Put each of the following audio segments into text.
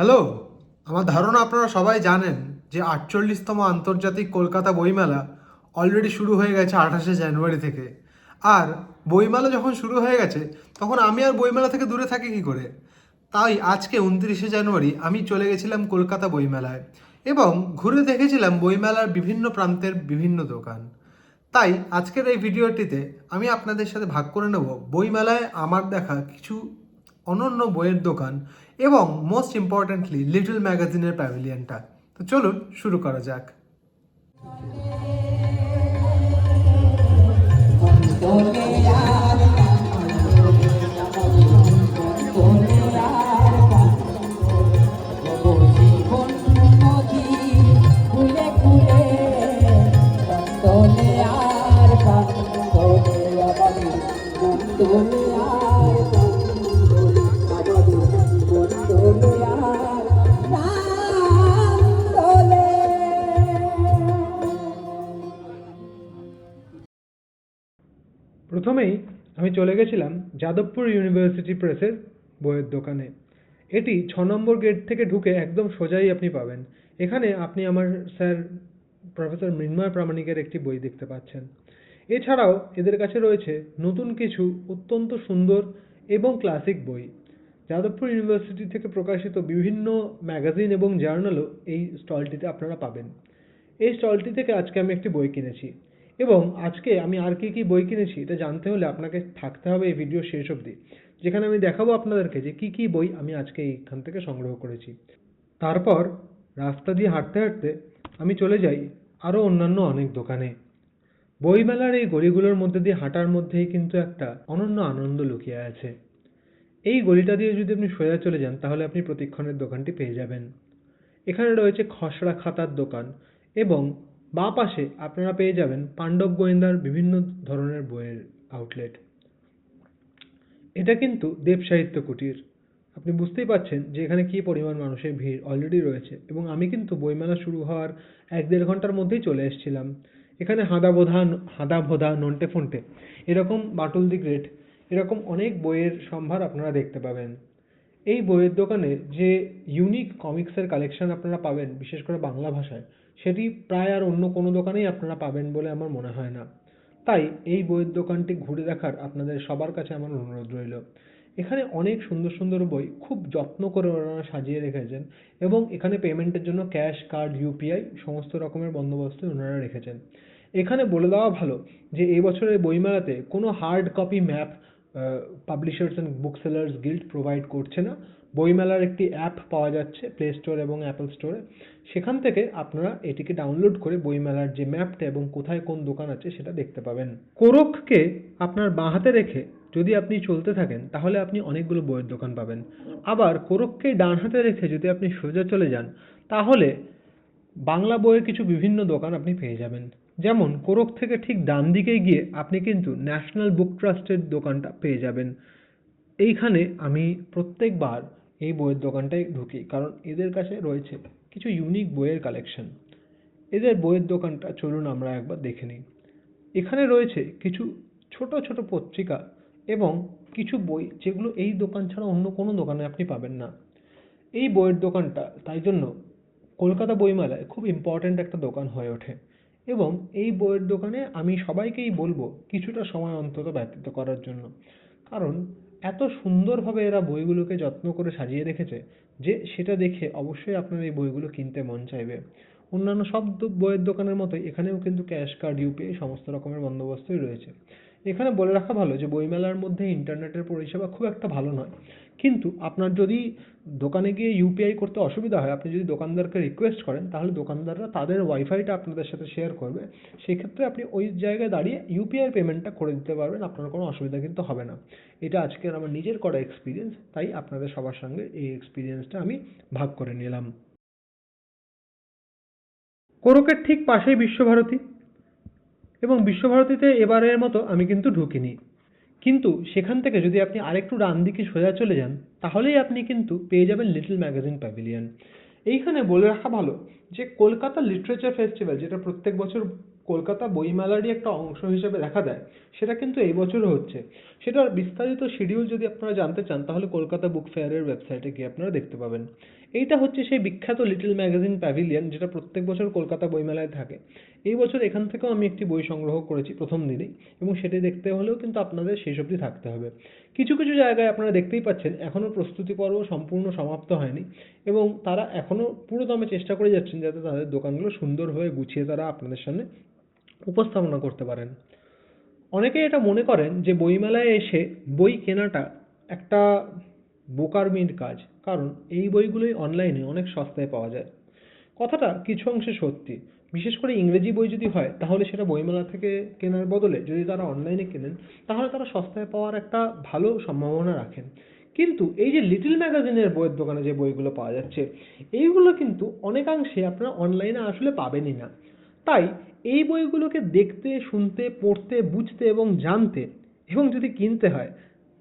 Hello, আমার ধারণা আপনারা সবাই জানেন যে আটচল্লিশতম আন্তর্জাতিক কলকাতা বইমেলা অলরেডি শুরু হয়ে গেছে আঠাশে জানুয়ারি থেকে। আর বইমেলা যখন শুরু হয়ে গেছে, তখন আমি আর বইমেলা থেকে দূরে থাকি কী করে? তাই আজকে উনত্রিশে জানুয়ারি আমি চলে গেছিলাম কলকাতা বইমেলায় এবং ঘুরে দেখেছিলাম বইমেলার বিভিন্ন প্রান্তের বিভিন্ন দোকান। তাই আজকের এই ভিডিওটিতে আমি আপনাদের সাথে ভাগ করে নেব বইমেলায় আমার দেখা কিছু অনন্য বইয়ের দোকান এবং মোস্ট ইম্পর্ট্যান্টলি লিটল ম্যাগাজিনের প্যাভিলিয়নটা তো চলুন শুরু করা যাক। প্রথমেই আমি চলে গেছিলাম যাদবপুর ইউনিভার্সিটি প্রেসের বইয়ের দোকানে। এটি ছ নম্বর গেট থেকে ঢুকে একদম সোজাই আপনি পাবেন। এখানে আপনি আমার স্যার প্রফেসর মৃন্ময় প্রামাণিকের একটি বই দেখতে পাচ্ছেন। এছাড়াও এদের কাছে রয়েছে নতুন কিছু অত্যন্ত সুন্দর এবং ক্লাসিক বই। যাদবপুর ইউনিভার্সিটি থেকে প্রকাশিত বিভিন্ন ম্যাগাজিন এবং জার্নালও এই স্টলটিতে আপনারা পাবেন। এই স্টলটি থেকে আজকে আমি একটি বই কিনেছি। এবং আজকে আমি আর কি কি বই কিনেছি এটা জানতে হলে আপনাকে থাকতে হবে এই ভিডিও শেষ অবধি, যেখানে আমি দেখাবো আপনাদেরকে যে কি কি বই আমি আজকে এইখান থেকে সংগ্রহ করেছি। তারপর রাস্তা দিয়ে হাঁটতে হাঁটতে আমি চলে যাই আরও অন্যান্য অনেক দোকানে। বইমেলার এই গলিগুলোর মধ্যে দিয়ে হাঁটার মধ্যেই কিন্তু একটা অনন্য আনন্দ লুকিয়ে আছে। এই গলিটা দিয়ে যদি আপনি সোজা চলে যান, তাহলে আপনি প্রতিক্ষণের দোকানটি পেয়ে যাবেন। এখানে রয়েছে খসড়া খাতার দোকান এবং বাঁ পাশে আপনারা পেয়ে যাবেন পাণ্ডব গোয়েন্দার বিভিন্ন ধরনের বইয়ের আউটলেট এটা কিন্তু দেব সাহিত্য কুটির। আপনি বুঝতেই পাচ্ছেন যে এখানে কী পরিমাণ মানুষের ভিড় অলরেডি রয়েছে এবং আমি কিন্তু বইমেলা শুরু হওয়ার এক দেড় ঘণ্টার মধ্যেই চলে এসেছিলাম। এখানে হাদা বোধা, হাদা ভোদা, নন্টে ফন্টে এরকম বাটুল দি গ্রেট, এরকম অনেক বইয়ের সম্ভার আপনারা দেখতে পাবেন। এই বইয়ের দোকানে যে ইউনিক কমিক্সের কালেকশন আপনারা পাবেন, বিশেষ করে বাংলা ভাষায় সেটি প্রায় আর অন্য কোনো দোকানেই আপনারা পাবেন বলে আমার মনে হয় না। তাই এই বইয়ের দোকানটি ঘুরে দেখার আপনাদের সবার কাছে আমার অনুরোধ রইল। এখানে অনেক সুন্দর সুন্দর বই খুব যত্ন করে ওনারা সাজিয়ে রেখেছেন এবং এখানে পেমেন্টের জন্য ক্যাশ, কার্ড ইউপিআই সমস্ত রকমের বন্দোবস্ত ওনারা রেখেছেন। এখানে বলে দেওয়া ভালো যে এই বছরের বইমেলাতে কোনো hard copy map publishers and book sellers guild provide করছে না। বইমেলার একটি অ্যাপ পাওয়া যাচ্ছে প্লে স্টোর এবং অ্যাপল স্টোরে সেখান থেকে আপনারা এটিকে ডাউনলোড করে বইমেলার যে ম্যাপটা এবং কোথায় কোন দোকান আছে সেটা দেখতে পাবেন। কোরককে আপনার বাঁ হাতে রেখে যদি আপনি চলতে থাকেন, তাহলে আপনি অনেকগুলো বইয়ের দোকান পাবেন। আবার কোরককে ডান হাতে রেখে যদি আপনি সোজা চলে যান, তাহলে বাংলা বইয়ের কিছু বিভিন্ন দোকান আপনি পেয়ে যাবেন। যেমন কোরক থেকে ঠিক ডান দিকে গিয়ে আপনি কিন্তু ন্যাশনাল বুক ট্রাস্টের দোকানটা পেয়ে যাবেন। এইখানে আমি প্রত্যেকবার এই বইয়ের দোকানটায় ঢুকি, কারণ এদের কাছে রয়েছে কিছু ইউনিক বইয়ের কালেকশন এদের বইয়ের দোকানটা চলুন আমরা একবার দেখে নিই। এখানে রয়েছে কিছু ছোট ছোট পত্রিকা এবং কিছু বই যেগুলো এই দোকান ছাড়া অন্য কোনো দোকানে আপনি পাবেন না। এই বইয়ের দোকানটা, তাই জন্য কলকাতা বইমেলায় খুব ইম্পর্ট্যান্ট একটা দোকান হয়ে ওঠে এবং এই বইয়ের দোকানে আমি সবাইকেই বলব কিছুটা সময় অন্তত ব্যতীত করার জন্য। কারণ এত সুন্দরভাবে এরা বইগুলোকে যত্ন করে সাজিয়ে রেখেছে যে সেটা দেখে অবশ্যই আপনার এই বইগুলো কিনতে মন চাইবে। অন্যান্য সব বইয়ের দোকানের মতোই এখানেও কিন্তু ক্যাশ কার্ড ইউপিআই সমস্ত রকমের বন্দোবস্তই রয়েছে। এখানে বলে রাখা ভালো যে বইমেলার মধ্যে ইন্টারনেটের পরিষেবা খুব একটা ভালো নয়। কিন্তু আপনার যদি দোকানে গিয়ে ইউপিআই করতে অসুবিধা হয়, আপনি যদি দোকানদারকে রিকোয়েস্ট করেন, তাহলে দোকানদাররা তাদের ওয়াইফাইটা আপনাদের সাথে শেয়ার করবে। সেক্ষেত্রে আপনি ওই জায়গায় দাঁড়িয়ে ইউপিআই পেমেন্টটা করে দিতে পারবেন, আপনার কোনো অসুবিধা কিন্তু হবে না। এটা আজকের আমার নিজের করা এক্সপিরিয়েন্স তাই আপনাদের সবার সঙ্গে এই এক্সপিরিয়েন্সটা আমি ভাগ করে নিলাম। কোরকের ঠিক পাশেই বিশ্বভারতী। এবং বিশ্বভারতীতে এবারের মতো আমি কিন্তু ঢুকিনি। কিন্তু সেখান থেকে যদি আপনি আরেকটু ডান দিকে সোজা চলে যান, তাহলেই আপনি কিন্তু পেয়ে যাবেন লিটল ম্যাগাজিন প্যাভিলিয়ন। এইখানে বলে রাখা ভালো যে, কলকাতা লিটারেচার ফেস্টিভ্যাল, যেটা প্রত্যেক বছর কলকাতা বইমেলারই একটা অংশ হিসেবে দেখা দেয়, সেটা কিন্তু এই বছরও হচ্ছে। সেটার বিস্তারিত শিডিউল যদি আপনারা জানতে চান, তাহলে কলকাতা বুক ফেয়ারের ওয়েবসাইটে গিয়ে আপনারা দেখতে পাবেন। এইটা হচ্ছে সেই বিখ্যাত লিটল ম্যাগাজিন প্যাভিলিয়ন যেটা প্রত্যেক বছর কলকাতা বইমেলায় থাকে। এই বছর এখান থেকেও আমি একটি বই সংগ্রহ করেছি প্রথম দিনেই, এবং সেটি দেখতে হলেও কিন্তু আপনাদের শেষ অবধি থাকতে হবে। কিছু কিছু জায়গায় আপনারা দেখতেই পাচ্ছেন এখনও প্রস্তুতি পর্ব সম্পূর্ণ সমাপ্ত হয়নি, এবং তারা এখনও পুরো দমে চেষ্টা করে যাচ্ছেন যাতে তাদের দোকানগুলো সুন্দরভাবে গুছিয়ে তারা আপনাদের সামনে উপস্থাপনা করতে পারেন। অনেকেই এটা মনে করেন যে বইমেলায় এসে বই কেনাটা একটা বোকারমির কাজ, কারণ এই বইগুলোই অনলাইনে অনেক সস্তায় পাওয়া যায়। কথাটা কিছু অংশে সত্যি। বিশেষ করে ইংরেজি বই যদি হয়, তাহলে সেটা বইমেলা থেকে কেনার বদলে যদি তারা অনলাইনে কেনেন, তাহলে তারা সস্তায় পাওয়ার একটা ভালো সম্ভাবনা রাখেন। কিন্তু এই যে লিটল ম্যাগাজিনের বইয়ের দোকানে যে বইগুলো পাওয়া যাচ্ছে, এইগুলো কিন্তু অনেকাংশে আপনারা অনলাইনে আসলে পাবেনই না। তাই এই বইগুলোকে দেখতে, শুনতে, পড়তে, বুঝতে এবং জানতে এবং যদি কিনতে হয়,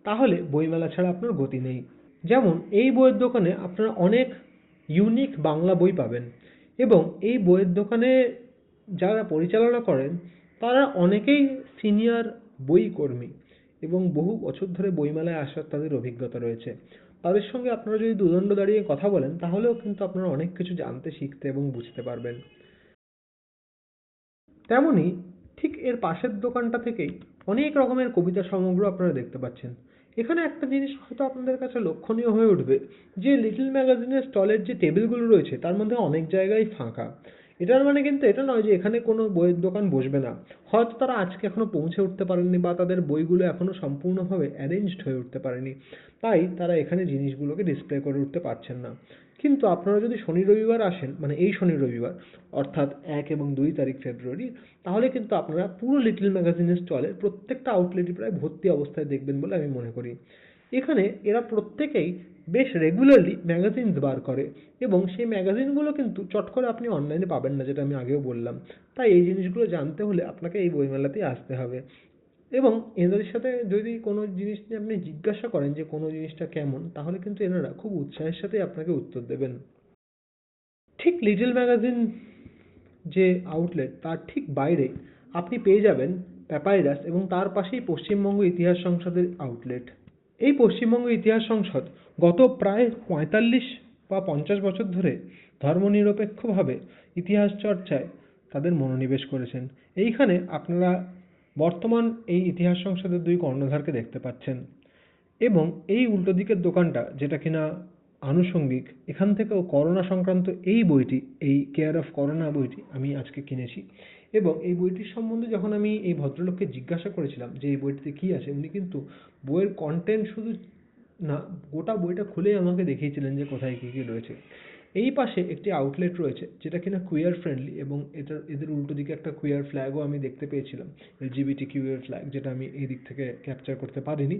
তাহলে বইমেলা ছাড়া আপনার গতি নেই। যেমন এই বইয়ের দোকানে আপনারা অনেক ইউনিক বাংলা বই পাবেন এবং এই বইয়ের দোকানে যারা পরিচালনা করেন, তারা অনেকেই সিনিয়র বই কর্মী এবং বহু বছর ধরে বইমেলায় আসার তাদের অভিজ্ঞতা রয়েছে। তাদের সঙ্গে আপনারা যদি দুদণ্ড দাঁড়িয়ে কথা বলেন, তাহলেও কিন্তু আপনারা অনেক কিছু জানতে, শিখতে এবং বুঝতে পারবেন। তেমনই ঠিক এর পাশের দোকানটা থেকেই অনেক রকমের কবিতা সমগ্র আপনারা দেখতে পাচ্ছেন। এখানে একটা জিনিস হয়তো আপনাদের কাছে লক্ষণীয় হয়ে উঠবে, যে লিটল ম্যাগাজিনের স্টলের যে টেবিলগুলো রয়েছে, তার মধ্যে অনেক জায়গায় ফাঁকা। এটার মানে কিন্তু এটা নয় যে এখানে কোনো বইয়ের দোকান বসবে না। হয়তো তারা আজকে এখনও পৌঁছে উঠতে পারেননি বা তাদের বইগুলো এখনও সম্পূর্ণভাবে অ্যারেঞ্জড হয়ে উঠতে পারেনি। তাই তারা এখানে জিনিসগুলোকে ডিসপ্লে করে উঠতে পারছেন না। কিন্তু আপনারা যদি শনি রবিবার আসেন মানে এই শনি রবিবার, অর্থাৎ এক এবং দুই তারিখ ফেব্রুয়ারি, তাহলে কিন্তু আপনারা পুরো লিটল ম্যাগাজিনের স্টলের প্রত্যেকটা আউটলেটই প্রায় ভর্তি অবস্থায় দেখবেন বলে আমি মনে করি। এখানে এরা প্রত্যেকেই বেশ রেগুলারলি ম্যাগাজিনস বার করে এবং সেই ম্যাগাজিনগুলো কিন্তু চট করে আপনি অনলাইনে পাবেন না, যেটা আমি আগেও বললাম। তাই এই জিনিসগুলো জানতে হলে আপনাকে এই বইমেলাতেই আসতে হবে। এবং এদের সাথে যদি কোনো জিনিস নিয়ে আপনি জিজ্ঞাসা করেন যে কোনো জিনিসটা কেমন, তাহলে কিন্তু এনারা খুব উৎসাহের সাথে আপনাকে উত্তর দেবেন। ঠিক লিটল ম্যাগাজিন যে আউটলেট, তার ঠিক বাইরে আপনি পেয়ে যাবেন প্যাপাইরাস এবং তার পাশেই পশ্চিমবঙ্গ ইতিহাস সংসদের আউটলেট। এই পশ্চিমবঙ্গ ইতিহাস সংসদ গত প্রায় পঁয়তাল্লিশ বা পঞ্চাশ বছর ধরে ধর্মনিরপেক্ষভাবে ইতিহাস চর্চায় তাদের মনোনিবেশ করেছেন। এইখানে আপনারা বর্তমান এই ইতিহাস সংসদের দুই কর্ণধারকে দেখতে পাচ্ছেন এবং এই উল্টো দিকের দোকানটা, যেটা কিনা আনুষঙ্গিক, এখান থেকেও করোনা সংক্রান্ত এই বইটি, এই কেয়ার অফ করোনা বইটি আমি আজকে কিনেছি। এবং এই বইটির সম্বন্ধে যখন আমি এই ভদ্রলোককে জিজ্ঞাসা করেছিলাম যে এই বইটিতে কী আছে, উনি কিন্তু বইয়ের কন্টেন্ট শুধু না, গোটা বইটা খুলেই আমাকে দেখিয়েছিলেন যে কোথায় কী কী রয়েছে। এই পাশে একটি আউটলেট রয়েছে, যেটা কিনা কুইয়ার ফ্রেন্ডলি এবং এটার এদের উল্টো দিকে একটা কুইয়ার ফ্ল্যাগও আমি দেখতে পেয়েছিলাম এলজিবিটি কিউয়ের ফ্ল্যাগ যেটা আমি এই দিক থেকে ক্যাপচার করতে পারিনি।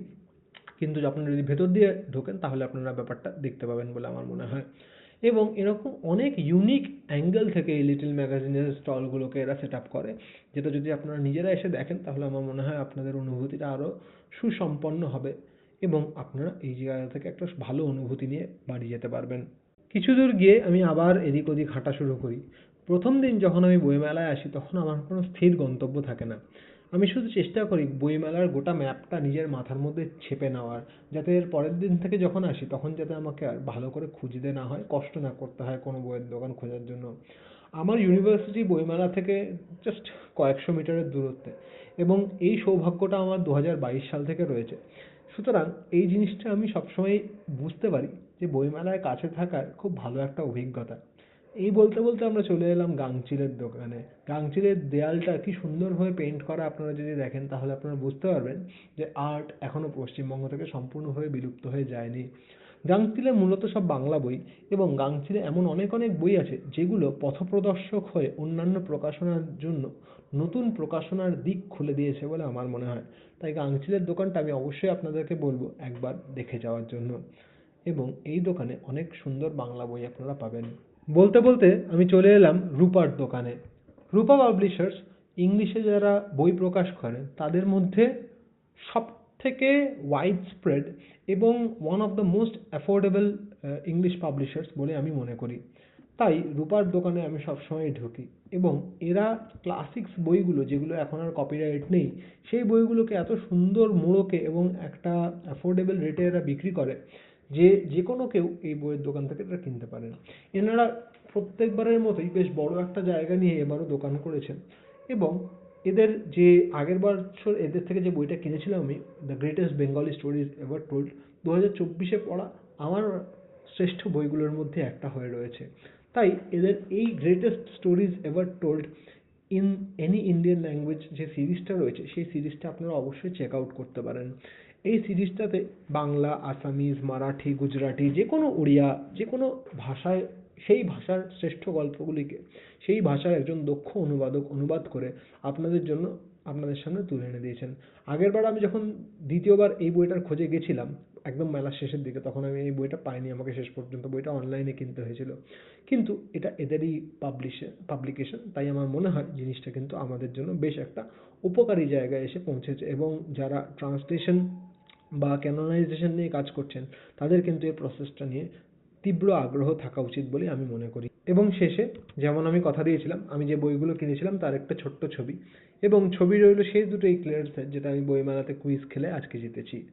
কিন্তু আপনারা যদি ভেতর দিয়ে ঢোকেন, তাহলে আপনারা ব্যাপারটা দেখতে পাবেন বলে আমার মনে হয়। এবং এরকম অনেক ইউনিক অ্যাঙ্গেল থেকে এই লিটল ম্যাগাজিনের স্টলগুলোকে এরা সেট আপ করে, যেটা যদি আপনারা নিজেরা এসে দেখেন, তাহলে আমার মনে হয় আপনাদের অনুভূতিটা আরও সুসম্পন্ন হবে এবং আপনারা এই জায়গা থেকে একটা ভালো অনুভূতি নিয়ে বাড়ি যেতে পারবেন। কিছু দূর গিয়ে আমি আবার এদিক ওদিক হাঁটা শুরু করি। প্রথম দিন যখন আমি বইমেলায় আসি, তখন আমার কোনো স্থির গন্তব্য থাকে না। আমি শুধু চেষ্টা করি বইমেলার গোটা ম্যাপটা নিজের মাথার মধ্যে ছেপে নেওয়ার, যাতে এর পরের দিন থেকে যখন আসি, তখন যাতে আমাকে আর ভালো করে খুঁজতে না হয়, কষ্ট না করতে হয় কোনো বইয়ের দোকান খোঁজার জন্য। আমার ইউনিভার্সিটি বইমেলা থেকে জাস্ট কয়েকশো মিটারের দূরত্বে এবং এই সৌভাগ্যটা আমার দু হাজার বাইশ সাল থেকে রয়েছে। সুতরাং এই জিনিসটা আমি সবসময় বুঝতে পারি যে বইমেলায় কাছে থাকার খুব ভালো একটা অভিজ্ঞতা। এই বলতে বলতে আমরা চলে এলাম গাংচিলের দোকানে। গাংচিলের দেয়ালটা কি সুন্দরভাবে পেইন্ট করা আপনারা যদি দেখেন তাহলে আপনারা বুঝতে পারবেন যে আর্ট এখনও পশ্চিমবঙ্গ থেকে সম্পূর্ণভাবে বিলুপ্ত হয়ে যায়নি। গাংচিলে মূলত সব বাংলা বই এবং গাংচিলে এমন অনেক অনেক বই আছে যেগুলো পথপ্রদর্শক হয়ে অন্যান্য প্রকাশনার জন্য নতুন প্রকাশনার দিক খুলে দিয়েছে বলে আমার মনে হয়। তাই গাংচিলের দোকানটা আমি অবশ্যই আপনাদেরকে বলব একবার দেখে যাওয়ার জন্য। এবং এই দোকানে অনেক সুন্দর বাংলা বই আপনারা পাবেন। বলতে বলতে আমি চলে এলাম রূপার দোকানে। রূপা পাবলিশার্স ইংলিশে যারা বই প্রকাশ করেন, তাদের মধ্যে সব থেকে ওয়াইড স্প্রেড এবং one of the most affordable English publishers বলে আমি মনে করি। তাই রূপার দোকানে আমি সবসময় ঢুকি এবং এরা ক্লাসিক্স বইগুলো, যেগুলো এখন আর কপিরাইট নেই, সেই বইগুলোকে এত সুন্দর মোড়কে এবং একটা অ্যাফোর্ডেবল রেটে এরা বিক্রি করে যে যে কোনো কেউ এই বইয়ের দোকান থেকে এটা কিনতে পারেন। এনারা প্রত্যেকবারের মতোই বেশ বড় একটা জায়গা নিয়ে এবারও দোকান করেছেন এবং এদের যে আগের বছর এদের থেকে যে বইটা কিনেছিলাম আমি the greatest Bengali stories ever told দু হাজার চব্বিশে পড়া আমার শ্রেষ্ঠ বইগুলোর মধ্যে একটা হয়ে রয়েছে। তাই এদের এই greatest stories ever told in any Indian language যে সিরিজটা রয়েছে, সেই সিরিজটা আপনারা অবশ্যই চেক আউট করতে পারেন। এই সিরিজটাতে বাংলা, আসামিজ, মারাঠি, গুজরাটি, যে কোনো উড়িয়া যে কোনো ভাষায়, সেই ভাষার শ্রেষ্ঠ গল্পগুলিকে, সেই ভাষার একজন দক্ষ অনুবাদক অনুবাদ করে আপনাদের জন্য আপনাদের সামনে তুলে এনে দিয়েছেন। আগেরবার আমি যখন দ্বিতীয়বার এই বইটার খোঁজে গেছিলাম, একদম মেলার শেষের দিকে, তখন আমি এই বইটা পাইনি, আমাকে শেষ পর্যন্ত বইটা অনলাইনে কিনতে হয়েছিল। কিন্তু এটা এদেরই পাবলিশে পাবলিকেশন তাই আমার মনে হয় জিনিসটা কিন্তু আমাদের জন্য বেশ একটা উপকারী জায়গায় এসে পৌঁছেছে এবং যারা ট্রান্সলেশন বা ক্যানোনাইজেশন নিয়ে কাজ করছেন, তাদের কিন্তু এই প্রসেসটা নিয়ে তীব্র আগ্রহ থাকা উচিত বলে আমি মনে করি। এবং শেষে যেমন আমি কথা দিয়েছিলাম, আমি যে বইগুলো কিনেছিলাম তার একটা ছোট্ট ছবি। এবং ছবি রইল সেই দুটো ইক্লেয়ার্সের যেটা আমি বইমেলাতে কুইজ খেলে আজকে জিতেছি।